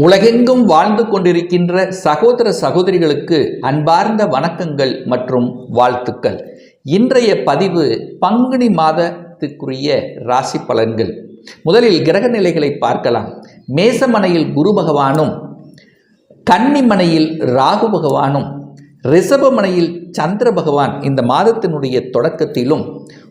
உலகெங்கும் வாழ்ந்து கொண்டிருக்கின்ற சகோதர சகோதரிகளுக்கு அன்பார்ந்த வணக்கங்கள் மற்றும் வாழ்த்துக்கள். இன்றைய பதிவு பங்குனி மாதத்துக்குரிய ராசி பலன்கள். முதலில் கிரக நிலைகளை பார்க்கலாம். மேசமனையில் குரு பகவானும் கன்னிமனையில் ராகு பகவானும் ரிஷபமனையில் சந்திர பகவான் இந்த மாதத்தினுடைய தொடக்கத்திலும்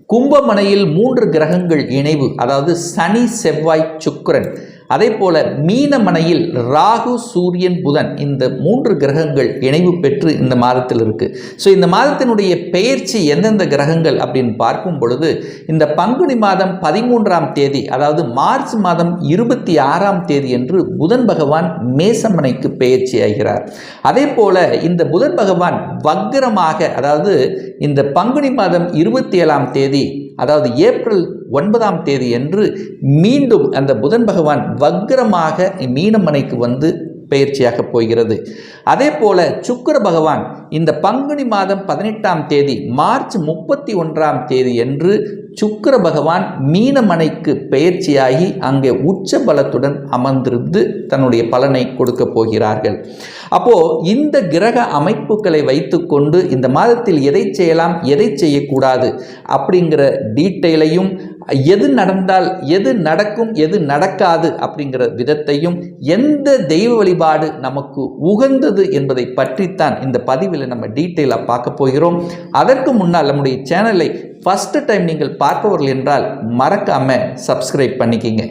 கும்பமனையில் மூன்று கிரகங்கள் இணைவு அதாவது சனி செவ்வாய் சுக்கரன் அதே போல மீனமனையில் ராகு சூரியன் புதன் இந்த மூன்று கிரகங்கள் இணைவு பெற்று இந்த மாதத்தில் இருக்கு. ஸோ இந்த மாதத்தினுடைய பெயர்ச்சி எந்தெந்த கிரகங்கள் அப்படின்னு பார்க்கும் பொழுது இந்த பங்குனி மாதம் பதிமூன்றாம் தேதி அதாவது மார்ச் மாதம் இருபத்தி ஆறாம் தேதி என்று புதன் பகவான் மேசமனைக்கு பெயர்ச்சி ஆகிறார். அதே போல இந்த புதன் பகவான் வக்ரமாக அதாவது இந்த பங்குனி மாதம் இருபத்தி ஏழாம் தேதி அதாவது ஏப்ரல் ஒன்பதாம் தேதி என்று மீண்டும் அந்த புதன் பகவான் வக்ரமாக மீனமனைக்கு வந்து பயிற்சியாக போகிறது. அதே போல சுக்கிர பகவான் இந்த பங்குனி மாதம் பதினெட்டாம் தேதி மார்ச் முப்பத்தி ஒன்றாம் தேதி என்று சுக்கர பகவான் மீனமனைக்கு பெயர்ச்சியாகி அங்கே உச்ச பலத்துடன் அமர்ந்திருந்து தன்னுடைய பலனை கொடுக்க போகிறார்கள். அப்போ இந்த கிரக அமைப்புகளை வைத்துக்கொண்டு இந்த மாதத்தில் எதை செய்யலாம் எதை செய்யக்கூடாது அப்படிங்கிற டீட்டெயிலையும் எது நடந்தால் எது நடக்கும் எது நடக்காது அப்படிங்கிற விதத்தையும் எந்த தெய்வ வழிபாடு நமக்கு உகந்தது என்பதை பற்றித்தான் இந்த பதிவில் நம்ம டீட்டெயிலாக பார்க்க போகிறோம். அதற்கு முன்னால் நம்முடைய சேனலை ஃபஸ்ட்டு டைம் நீங்கள் பார்ப்பவர்கள் என்றால் மறக்காம சப்ஸ்கிரைப் பண்ணிக்கிங்க.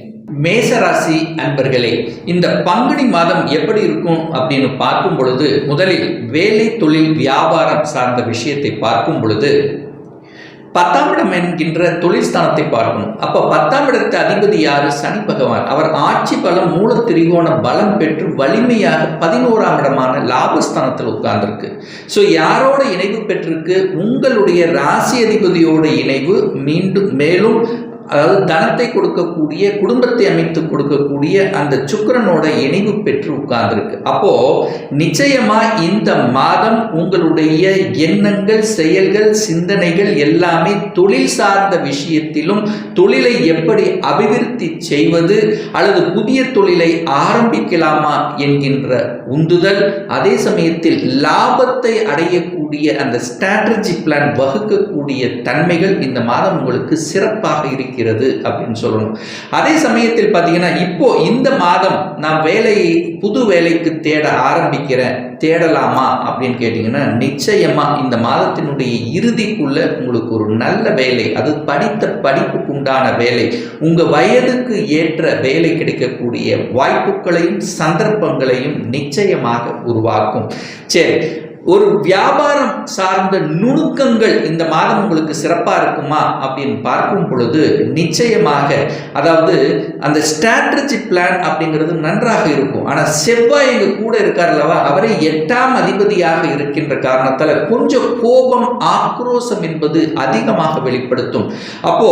மேசராசி அன்பர்களே இந்த பங்குனி மாதம் எப்படி இருக்கும் அப்படின்னு பார்க்கும் பொழுது முதலில் வேலை தொழில் வியாபாரம் சார்ந்த விஷயத்தை பார்க்கும் பொழுது பத்தாம் இடம் என்கின்ற தொழில்ஸ்தானத்தை பார்க்கணும். அப்போ பத்தாம் இடத்து அதிபதி யார்? சனி பகவான். அவர் ஆட்சி பலம் மூல திரிகோண பலம் பெற்று வலிமையாக பதினோராம் இடமான லாபஸ்தானத்தில் உட்கார்ந்துருக்கு. ஸோ யாரோட இணைவு பெற்றிருக்கு? உங்களுடைய ராசி அதிபதியோட இணைவு மீண்டும் மேலும் அதாவது தனத்தை கொடுக்கக்கூடிய குடும்பத்தை அமைத்து கொடுக்கக்கூடிய அந்த சுக்கரனோட இணைவு பெற்று உட்கார்ந்துருக்கு. அப்போ நிச்சயமா இந்த மாதம் உங்களுடைய எண்ணங்கள் செயல்கள் சிந்தனைகள் எல்லாமே தொழில் சார்ந்த விஷயத்திலும் தொழிலை எப்படி அபிவிருத்தி செய்வது அல்லது புதிய தொழிலை ஆரம்பிக்கலாமா என்கின்ற உந்துதல் அதே சமயத்தில் லாபத்தை அடையக்கூடிய அந்த ஸ்ட்ராட்டஜி பிளான் வகுக்கக்கூடிய தன்மைகள் இந்த மாதம் உங்களுக்கு சிறப்பாக இருக்கிறது. இருக்கிறது அப்படின்னு சொல்லணும். அதே சமயத்தில் பார்த்தீங்கன்னா இப்போ இந்த மாதம் நான் வேலையை புது வேலைக்கு தேட ஆரம்பிக்கிறேன். தேடலாமா அப்படின்னு கேட்டிங்கன்னா நிச்சயமாக இந்த மாதத்தினுடைய இறுதிக்குள்ள உங்களுக்கு ஒரு நல்ல வேலை அது படித்த படிப்புக்கு உண்டான வேலை உங்கள் வயதுக்கு ஏற்ற வேலை கிடைக்கக்கூடிய வாய்ப்புகளையும் சந்தர்ப்பங்களையும் நிச்சயமாக உருவாக்கும். சரி ஒரு வியாபாரம் சார்ந்த நுணுக்கங்கள் இந்த மாதம் உங்களுக்கு சிறப்பாக இருக்குமா அப்படின்னு பார்க்கும் பொழுது நிச்சயமாக அதாவது அந்த ஸ்ட்ராட்டஜி பிளான் அப்படிங்கிறது நன்றாக இருக்கும். ஆனால் செவ்வாய் எங்கள் கூட இருக்கார் அல்லவா? அவரே எட்டாம் அதிபதியாக இருக்கின்ற காரணத்தால் கொஞ்சம் கோபம் ஆக்ரோசம் என்பது அதிகமாக வெளிப்படுத்தும். அப்போ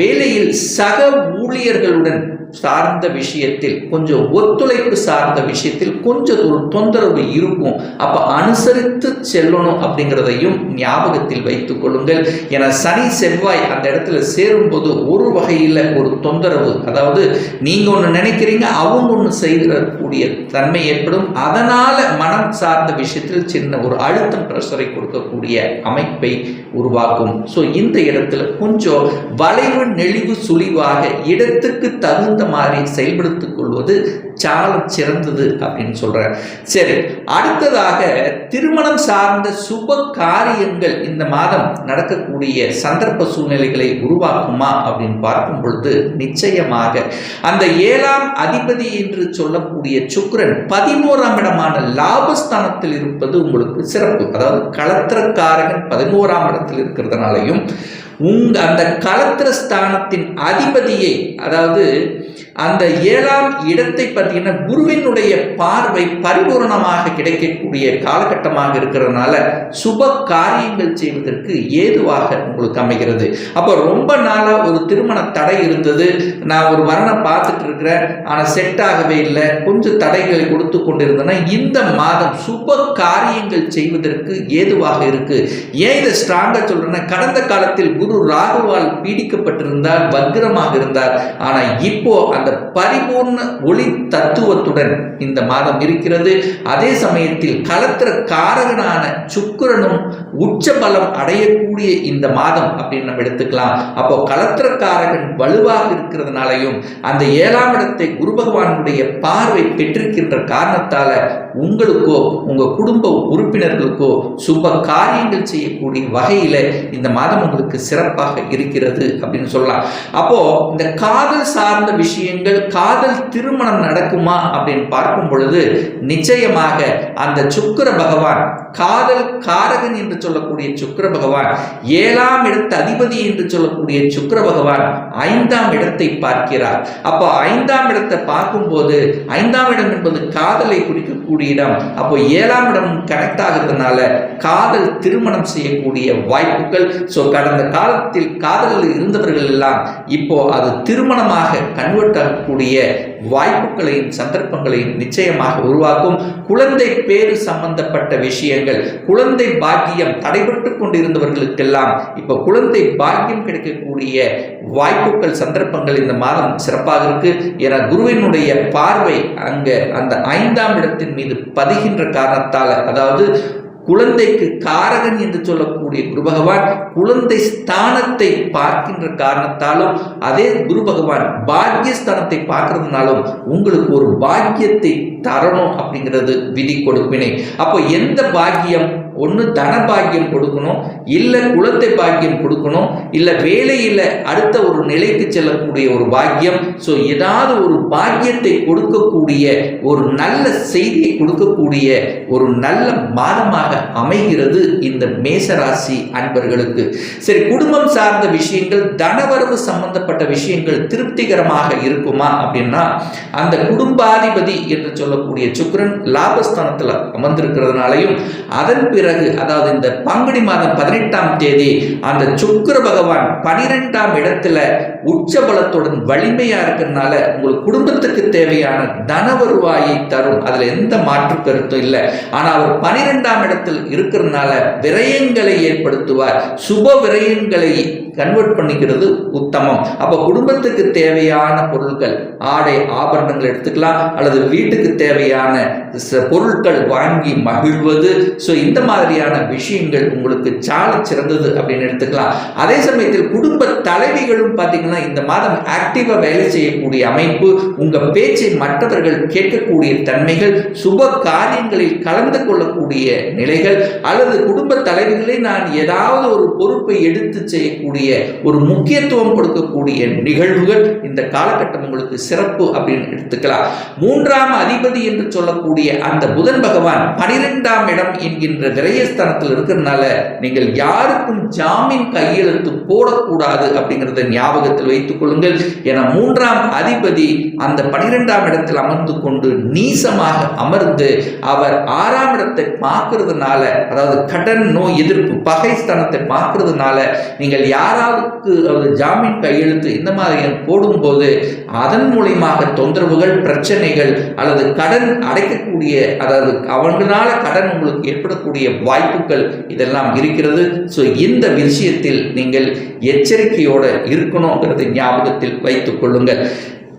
வேலையில் சக ஊழியர்களுடன் சார்ந்த விஷயத்தில் கொஞ்சம் ஒத்துழைப்பு சார்ந்த விஷயத்தில் கொஞ்சம் ஒரு தொந்தரவு இருக்கும். அப்போ அனுசரித்து செல்லணும் அப்படிங்கிறதையும் ஞாபகத்தில் வைத்துக் கொள்ளுங்கள். என சனி செவ்வாய் அந்த இடத்துல சேரும்போது ஒரு வகையில் ஒரு தொந்தரவு. அதாவது நீங்கள் ஒன்று நினைக்கிறீங்க அவங்க ஒன்று செய்யக்கூடிய தன்மை ஏற்படும். அதனால் மனம் சார்ந்த விஷயத்தில் சின்ன ஒரு அழுத்தம் ப்ரெஷரை கொடுக்கக்கூடிய அமைப்பை உருவாக்கும். ஸோ இந்த இடத்துல கொஞ்சம் வளைவு நெளிவு சுழிவாக இடத்துக்கு தகுந்த தகுந்த மாதிரி செயல்படுத்திக் கொள்வது சால சிறந்தது அப்படின்னு சொல்கிறார் சரி அடுத்ததாக திருமணம் சார்ந்த சுப காரியங்கள் இந்த மாதம் நடக்கக்கூடிய சந்தர்ப்ப சூழ்நிலைகளை உருவாக்குமா அப்படின்னு பார்க்கும் பொழுது நிச்சயமாக அந்த ஏழாம் அதிபதி என்று சொல்லக்கூடிய சுக்கரன் பதினோராம் இடமான லாபஸ்தானத்தில் இருப்பது உங்களுக்கு சிறப்பு. அதாவது களத்திரக்காரகன் பதினோராம் இடத்தில் இருக்கிறதுனாலையும் உங்க அந்த களத்திர ஸ்தானத்தின் அதிபதியை அதாவது அந்த ஏழாம் இடத்தை பார்த்தீங்கன்னா குருவினுடைய பார்வை பரிபூரணமாக கிடைக்கக்கூடிய காலகட்டமாக இருக்கிறதுனால சுப காரியங்கள் செய்வதற்கு ஏதுவாக உங்களுக்கு அமைகிறது. அப்போ ரொம்ப நாளாக ஒரு திருமண தடை இருந்தது. நான் ஒரு வரனை பார்த்துட்டு இருக்கிறேன். ஆனால் செட் ஆகவே இல்லை. கொஞ்சம் தடைகளை கொடுத்து கொண்டிருந்தேன்னா இந்த மாதம் சுப காரியங்கள் செய்வதற்கு ஏதுவாக இருக்கு. ஏன் இதை ஸ்ட்ராங்காக சொல்றேன்னா கடந்த காலத்தில் குரு ராகுவால் பீடிக்கப்பட்டிருந்தார் வக்ரமாக இருந்தார். ஆனால் இப்போ அந்த அந்த பரிபூர்ண ஒளி தத்துவத்துடன் இந்த மாதம் இருக்கிறது. அதே சமயத்தில் கலத்திர காரகனான சுக்கிரனும் உச்ச பலம் அடையக்கூடிய இந்த மாதம் அப்படின்னு நம்ம எடுத்துக்கலாம். அப்போ கலத்திரக்காரகன் வலுவாக இருக்கிறதுனாலையும் அந்த ஏழாம் இடத்தை குரு பகவானுடைய பார்வை பெற்றிருக்கின்ற காரணத்தால உங்களுக்கோ உங்க குடும்ப உறுப்பினர்களுக்கோ சுப காரியங்கள் செய்யக்கூடிய வகையில இந்த மாதம் உங்களுக்கு சிறப்பாக இருக்கிறது அப்படின்னு சொல்லலாம். அப்போ இந்த காதல் சார்ந்த விஷயங்கள் காதல் திருமணம் நடக்குமா அப்படின்னு பார்க்கும் பொழுது நிச்சயமாக அந்த சுக்கிர பகவான் காதல் காரகன் என்று சொல்லக்கூடிய சுக்கிர பகவான் ஏழாம் இடத்து அதிபதி என்று சொல்லக்கூடிய சுக்கிர பகவான் ஐந்தாம் இடத்தை பார்க்கிறார். அப்போ ஐந்தாம் இடத்தை பார்க்கும்போது ஐந்தாம் இடம் என்பது காதலை குறிக்கக்கூடிய இடம். அப்போ ஏழாம் இடம் கனெக்ட் ஆகிறதுனால காதல் திருமணம் செய்யக்கூடிய வாய்ப்புகள். ஸோ கடந்த காலத்தில் காதலில் இருந்தவர்கள் எல்லாம் இப்போ அது திருமணமாக கன்வெர்ட் ஆகக்கூடிய வாய்ப்புகளையும் சந்தர்ப்பங்களையும் நிச்சயமாக உருவாக்கும். குழந்தை பேரு சம்பந்தப்பட்ட விஷயங்கள் குழந்தை பாக்கியம் தடைபட்டு கொண்டிருந்தவர்களுக்கெல்லாம் இப்போ குழந்தை பாக்கியம் கிடைக்கக்கூடிய வாய்ப்புகள் சந்தர்ப்பங்கள் இந்த மாதம் சிறப்பாக இருக்கு. என குருவினுடைய பார்வை அங்க அந்த ஐந்தாம் இடத்தின் மீது பதிகின்ற காரணத்தால் அதாவது குழந்தைக்கு காரகன் என்று சொல்லக்கூடிய குரு பகவான் குழந்தை ஸ்தானத்தை பார்க்கின்ற காரணத்தாலும் அதே குரு பகவான் பாக்கியஸ்தானத்தை பார்க்கறதுனாலும் உங்களுக்கு ஒரு பாக்கியத்தை தரணும் அப்படிங்கிறது விதி கொடுப்பினை. அப்போ எந்த பாக்கியம்? ஒன்று தன பாக்கியம் கொடுக்கணும் இல்லை குலத்தை பாக்கியம் கொடுக்கணும் இல்லை வேலையில் அடுத்த ஒரு நிலைக்கு செல்லக்கூடிய ஒரு பாக்கியம். ஸோ ஏதாவது ஒரு பாக்கியத்தை கொடுக்கக்கூடிய ஒரு நல்ல செய்தியை கொடுக்கக்கூடிய ஒரு நல்ல மாதமாக அமைகிறது இந்த மேசராசி அன்பர்களுக்கு. சரி குடும்பம் சார்ந்த விஷயங்கள் தனவரவு சம்பந்தப்பட்ட விஷயங்கள் திருப்திகரமாக இருக்குமா அப்படின்னா அந்த குடும்பாதிபதி என்று சொல்லக்கூடிய சுக்கரன் லாபஸ்தானத்தில் அமர்ந்திருக்கிறதுனாலையும் அதன் பிறகு பிறகு அதாவது இந்த பங்குனி மாதம் பதினெட்டாம் தேதி அந்த சுக்கர பகவான் பனிரெண்டாம் இடத்துல உச்ச பலத்துடன் வலிமையா இருக்கிறதுனால உங்களுக்கு குடும்பத்துக்கு தேவையான தன வருவாயை தரும். அதுல எந்த மாற்று கருத்தும் இல்லை. ஆனா அவர் பனிரெண்டாம் இடத்தில் இருக்கிறதுனால விரயங்களை ஏற்படுத்துவார். சுப விரயங்களை கன்வெர்ட் பண்ணிக்கிறது உத்தமம். அப்போ குடும்பத்துக்கு தேவையான பொருட்கள் ஆடை ஆபரணங்கள் எடுத்துக்கலாம். அல்லது வீட்டுக்கு தேவையான பொருட்கள் வாங்கி மகிழ்வது. ஸோ இந்த மாதிரி மாதிரியான விஷயங்கள் உங்களுக்கு சால சிறந்தது அப்படின்னு எடுத்துக்கலாம். அதே சமயத்தில் குடும்ப தலைவிகளும் பார்த்தீங்கன்னா இந்த மாதம் ஆக்டிவாக வேலை செய்யக்கூடிய அமைப்பு உங்கள் பேச்சை மற்றவர்கள் கேட்கக்கூடிய தன்மைகள் சுப காரியங்களில் கலந்து கொள்ளக்கூடிய நிலைகள் அல்லது குடும்ப தலைவிகளை நான் ஏதாவது ஒரு பொறுப்பை எடுத்து செய்யக்கூடிய ஒரு முக்கியத்துவம் கொடுக்கக்கூடிய நிகழ்வுகள் இந்த காலகட்டம் உங்களுக்கு சிறப்பு அப்படின்னு எடுத்துக்கலாம். மூன்றாம் அதிபதி என்று சொல்லக்கூடிய அந்த புதன் பகவான் பனிரெண்டாம் இடம் என்கின்ற விரயஸ்தானத்தில் இருக்கிறதுனால நீங்கள் யாருக்கும் ஜாமீன் கையெழுத்து போடக்கூடாது அப்படிங்கிறத ஞாபகத்தில் வைத்துக் கொள்ளுங்கள். என மூன்றாம் அதிபதி அந்த பனிரெண்டாம் இடத்தில் அமர்ந்து கொண்டு நீசமாக அமர்ந்து அவர் ஆறாம் இடத்தை பார்க்கறதுனால அதாவது கடன் நோய் எதிர்ப்பு பகைஸ்தனத்தை பார்க்கறதுனால நீங்கள் யாராவுக்கு அதாவது ஜாமீன் கையெழுத்து இந்த மாதிரி போடும்போது அதன் மூலியமாக தொந்தரவுகள் பிரச்சனைகள் அல்லது கடன் அடைக்கக்கூடிய அதாவது அவங்களால கடன் உங்களுக்கு ஏற்படக்கூடிய வாய்ப்புகள் இதெல்லாம் இருக்கிறது. ஸோ இந்த விஷயத்தில் நீங்கள் எச்சரிக்கையோடு இருக்கணுங்கிறதை ஞாபகத்தில் வைத்துக் கொள்ளுங்கள்.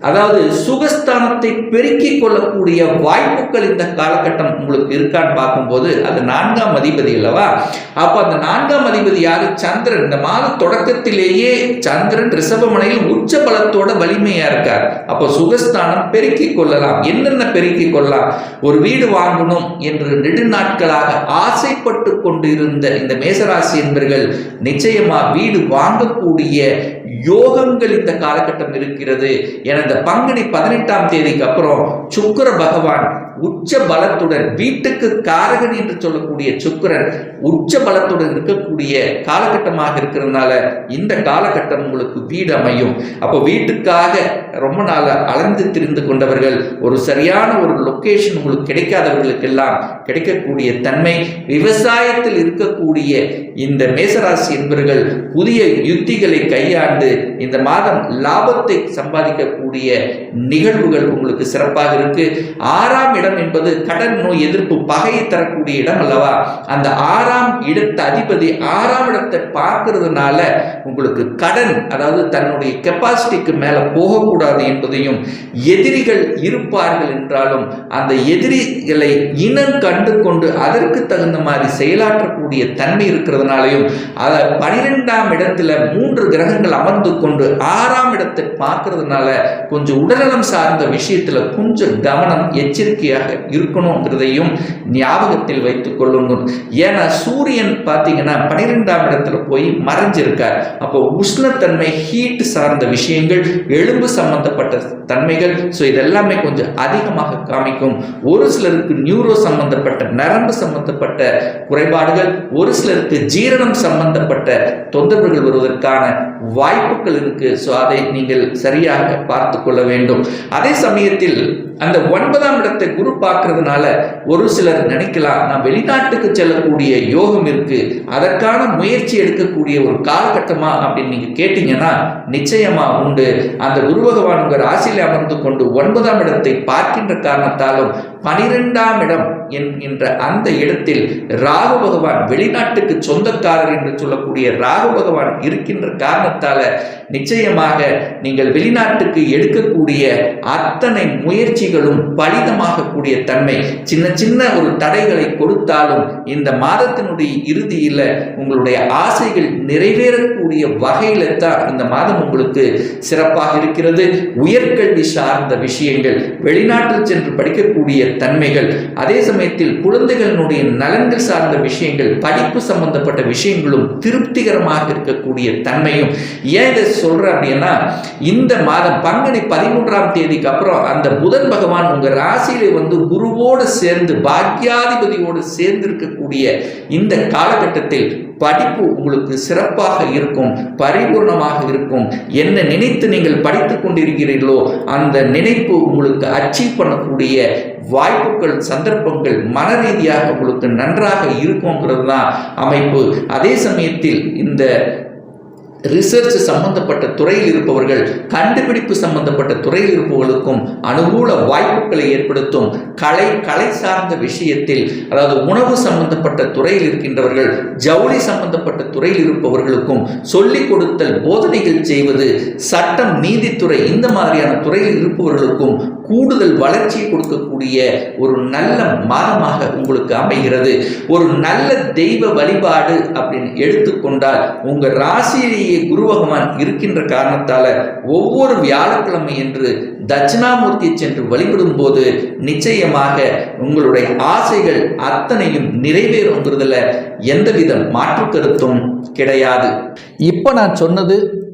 அதாவது சுகஸ்தானத்தை பெருக்கிக் கொள்ளக்கூடிய வாய்ப்புகள் இந்த காலகட்டம் உங்களுக்கு இருக்கான்னு பார்க்கும்போது அது நான்காம் அதிபதி அல்லவா? அப்போ அந்த நான்காம் அதிபதி யாரு? சந்திரன். இந்த மாத தொடக்கத்திலேயே சந்திரன் ரிஷபமனையில் உச்ச பலத்தோட வலிமையா இருக்கார். அப்போ சுகஸ்தானம் பெருக்கிக் கொள்ளலாம். என்னென்ன பெருக்கிக் கொள்ளலாம்? ஒரு வீடு வாங்கணும் என்று நெடுநாட்களாக ஆசைப்பட்டு கொண்டிருந்த இந்த மேசராசி என்பர்கள் நிச்சயமா வீடு வாங்கக்கூடிய யோகங்கள் இந்த காலகட்டம் இருக்கிறது. என அந்த பங்குனி பதினெட்டாம் தேதிக்கு அப்புறம் சுக்கர பகவான் உச்ச பலத்துடன் வீட்டுக்கு காரகன் என்று சொல்லக்கூடிய சுக்கிரன் உச்ச பலத்துடன் இருக்கக்கூடிய காலகட்டமாக இருக்கிறதுனால இந்த காலகட்டம் உங்களுக்கு வீடு அமையும். அப்போ வீட்டுக்காக ரொம்ப நாள் அலைந்து திரிந்து கொண்டவர்கள் ஒரு சரியான ஒரு லொக்கேஷன் உங்களுக்கு கிடைக்காதவர்களுக்கெல்லாம் கிடைக்கக்கூடிய தன்மை விவசாயத்தில் இருக்கக்கூடிய இந்த மேசராசி என்பவர்கள் புதிய யுத்திகளை கையாண்டு இந்த மாதம் லாபத்தை சம்பாதிக்கக்கூடிய நிகழ்வுகள் உங்களுக்கு சிறப்பாக இருக்கு. ஆறாம் இடம் என்பது கடன் நோய் எதிர்ப்பு பகையை தரக்கூடிய இடம் அல்லவா? அந்த ஆறாம் இடத்து அதிபதி ஆறாம் இடத்தை பார்க்கறதுனால உங்களுக்கு கடன் அதாவது தன்னுடைய கெப்பாசிட்டிக்கு மேலே போகக்கூடாது என்பதையும் எதிரிகள் இருப்பார்கள் என்றாலும் அந்த எதிரிகளை இனம் கண்டு கொண்டு அதற்கு தகுந்த மாதிரி செயலாற்றக்கூடிய தன்மை இருக்கிறதுனாலையும் அதை பனிரெண்டாம் இடத்துல மூன்று கிரகங்கள் அமர்ந்து கொண்டு ஆறாம் இடத்தை பார்க்கறதுனால கொஞ்சம் உடல்நலம் சார்ந்த விஷயத்தில் கொஞ்சம் கவனம் எச்சரிக்கை எச்சரிக்கையாக இருக்கணுங்கிறதையும் ஞாபகத்தில் வைத்துக் கொள்ளுங்கள். ஏன்னா சூரியன் பார்த்தீங்கன்னா பனிரெண்டாம் இடத்துல போய் மறைஞ்சிருக்கார். அப்போ உஷ்ணத்தன்மை ஹீட் சார்ந்த விஷயங்கள் எலும்பு சம்பந்தப்பட்ட தன்மைகள் ஸோ இதெல்லாமே கொஞ்சம் அதிகமாக காமிக்கும். ஒரு சிலருக்கு நியூரோ சம்பந்தப்பட்ட நரம்பு சம்பந்தப்பட்ட குறைபாடுகள் ஒரு சிலருக்கு ஜீரணம் சம்பந்தப்பட்ட தொந்தரவுகள் வருவதற்கான வாய்ப்புகள் இருக்கு. ஸோ அதை நீங்கள் சரியாக பார்த்து கொள்ள வேண்டும். அதே சமயத்தில் அந்த ஒன்பதாம் இடத்தை குரு பார்க்கறதுனால ஒரு சிலர் நினைக்கலாம் நான் வெளிநாட்டுக்கு செல்லக்கூடிய யோகம் இருக்கு. அதற்கான முயற்சி எடுக்கக்கூடிய ஒரு காலகட்டமா அப்படின்னு நீங்க கேட்டீங்கன்னா நிச்சயமா உண்டு. அந்த குரு பகவான் உங்க ராசியில் அமர்ந்து கொண்டு ஒன்பதாம் இடத்தை பார்க்கின்ற காரணத்தாலும் பனிரெண்டாம் இடம் என்கின்ற அந்த இடத்தில் ராகு பகவான் வெளிநாட்டுக்கு சொந்தக்காரர் என்று சொல்லக்கூடிய ராகு பகவான் இருக்கின்ற காரணம் காரணத்தால நிச்சயமாக நீங்கள் வெளிநாட்டுக்கு எடுக்கக்கூடிய அத்தனை முயற்சிகளும் பலிதமாகக்கூடிய தன்மை. சின்ன சின்ன ஒரு தடைகளை கொடுத்தாலும் இந்த மாதத்தினுடைய இறுதியில் உங்களுடைய ஆசைகள் நிறைவேறக்கூடிய வகையில தான் இந்த மாதம் உங்களுக்கு சிறப்பாக இருக்கிறது. உயர்கல்வி சார்ந்த விஷயங்கள் வெளிநாட்டில் சென்று படிக்கக்கூடிய தன்மைகள் அதே சமயத்தில் குழந்தைகளினுடைய நலன்கள் சார்ந்த விஷயங்கள் படிப்பு சம்பந்தப்பட்ட விஷயங்களும் திருப்திகரமாக இருக்கக்கூடிய தன்மையும். ஏன் இதை சொல்றேன் அப்படின்னா இந்த மாதம் பங்குனி பதிமூன்றாம் தேதிக்கு அப்புறம் அந்த புதன் பகவான் உங்க ராசியில வந்து குருவோடு சேர்ந்து பாக்யாதிபதியோடு சேர்ந்து இருக்கக்கூடிய இந்த காலகட்டத்தில் படிப்பு உங்களுக்கு சிறப்பாக இருக்கும் பரிபூர்ணமாக இருக்கும். என்ன நினைத்து நீங்கள் படித்து கொண்டிருக்கிறீர்களோ அந்த நினைப்பு உங்களுக்கு அச்சீவ் பண்ணக்கூடிய வாய்ப்புகள் சந்தர்ப்பங்கள் மன ரீதியாக உங்களுக்கு நன்றாக இருக்குங்கிறது தான் அமைப்பு. அதே சமயத்தில் இந்த ரிசர்ச் சம்பந்தப்பட்ட துறையில் இருப்பவர்கள் கண்டுபிடிப்பு சம்பந்தப்பட்ட துறையில் இருப்பவர்களுக்கும் அனுகூல வாய்ப்புகளை ஏற்படுத்தும் கலை கலை சார்ந்த விஷயத்தில் அதாவது உணவு சம்பந்தப்பட்ட துறையில் இருக்கின்றவர்கள் ஜவுளி சம்பந்தப்பட்ட துறையில் இருப்பவர்களுக்கும் சொல்லிக் கொடுத்தல் போதனைகள் செய்வது சட்டம் நீதித்துறை இந்த மாதிரியான துறையில் இருப்பவர்களுக்கும் கூடுதல் வளர்ச்சியை கொடுக்கக்கூடிய ஒரு நல்ல மாதமாக உங்களுக்கு அமைகிறது. ஒரு நல்ல தெய்வ வழிபாடு அப்படின்னு எடுத்துக்கொண்டால் உங்கள் ராசியை வீட்டிலேயே குரு பகவான் இருக்கின்ற காரணத்தால ஒவ்வொரு வியாழக்கிழமை என்று தட்சிணாமூர்த்தியை சென்று வழிபடும் போது நிச்சயமாக உங்களுடைய ஆசைகள் அத்தனையும் நிறைவேறுங்கிறதுல எந்தவித மாற்று கருத்தும் கிடையாது. இப்போ நான் சொன்னது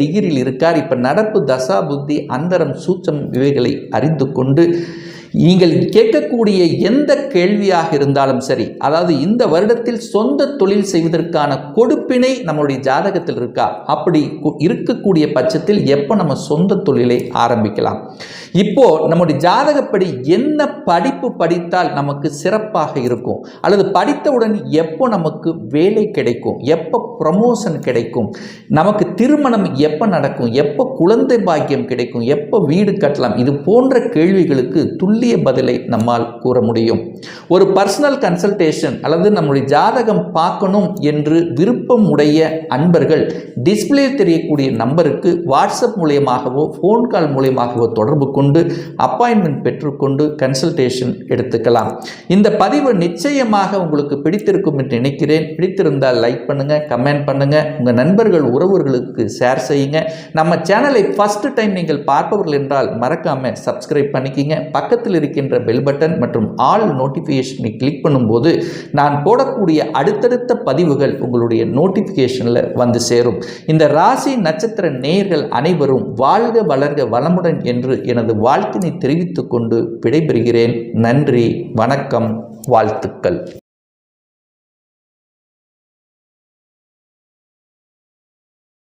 டிகிரியில் இருக்கார். இப்போ நடப்பு தசா புத்தி அந்தரம் சூச்சம் இவைகளை அறிந்து கொண்டு நீங்கள் கேட்கக்கூடிய எந்த கேள்வியாக இருந்தாலும் சரி அதாவது இந்த வருடத்தில் சொந்த தொழில் செய்வதற்கான கொடுப்பினை நம்மளுடைய ஜாதகத்தில் இருக்கா? அப்படி கு- இருக்கக்கூடிய பட்சத்தில் எப்போ நம்ம சொந்த தொழிலை ஆரம்பிக்கலாம்? இப்போ நம்முடைய ஜாதகப்படி என்ன படிப்பு படித்தால் நமக்கு சிறப்பாக இருக்கும்? அல்லது படித்தவுடன் எப்போ நமக்கு வேலை கிடைக்கும்? எப்போ ப்ரமோஷன் கிடைக்கும்? நமக்கு திருமணம் எப்போ நடக்கும்? எப்போ குழந்தை பாக்கியம் கிடைக்கும்? எப்போ வீடு கட்டலாம்? இது போன்ற கேள்விகளுக்கு துல்லிய பதிலை நம்மால் கூற முடியும். ஒரு பர்சனல் கன்சல்டேஷன் அல்லது நம்முடைய ஜாதகம் பார்க்கணும் என்று விருப்பம் உடைய அன்பர்கள் டிஸ்பிளே தெரியக்கூடிய நம்பருக்கு வாட்ஸ்அப் மூலியமாகவோ ஃபோன் கால் மூலியமாகவோ தொடர்பு கொண்டு அப்பாயின்மெண்ட் பெற்றுக்கொண்டு கன்சல்டேஷன் எடுத்துக்கலாம். இந்த பதிவு நிச்சயமாக உங்களுக்கு பிடித்திருக்கும் என்று நினைக்கிறேன். பிடித்திருந்தால் லைக் பண்ணுங்க கமெண்ட் பண்ணுங்க. உங்கள் நண்பர்கள் உறவுகளுக்கு ஷேர் செய்யுங்க. நம்ம சேனலை ஃபஸ்ட்டு டைம் நீங்கள் பார்ப்பவர்கள் என்றால் மறக்காமல் சப்ஸ்கிரைப் பண்ணிக்கிங்க. பக்கத்தில் இருக்கின்ற பெல் பட்டன் மற்றும் ஆல் நோட்டிஃபிகேஷனை கிளிக் பண்ணும்போது நான் போடக்கூடிய அடுத்தடுத்த பதிவுகள் உங்களுடைய நோட்டிஃபிகேஷனில் வந்து சேரும். இந்த ராசி நட்சத்திர நேயர்கள் அனைவரும் வாழ்க வளர்க வளமுடன் என்று எனது வாழ்த்தினை தெரிவித்துக்கொண்டு விடைபெறுகிறேன். நன்றி வணக்கம் வாழ்த்துக்கள்.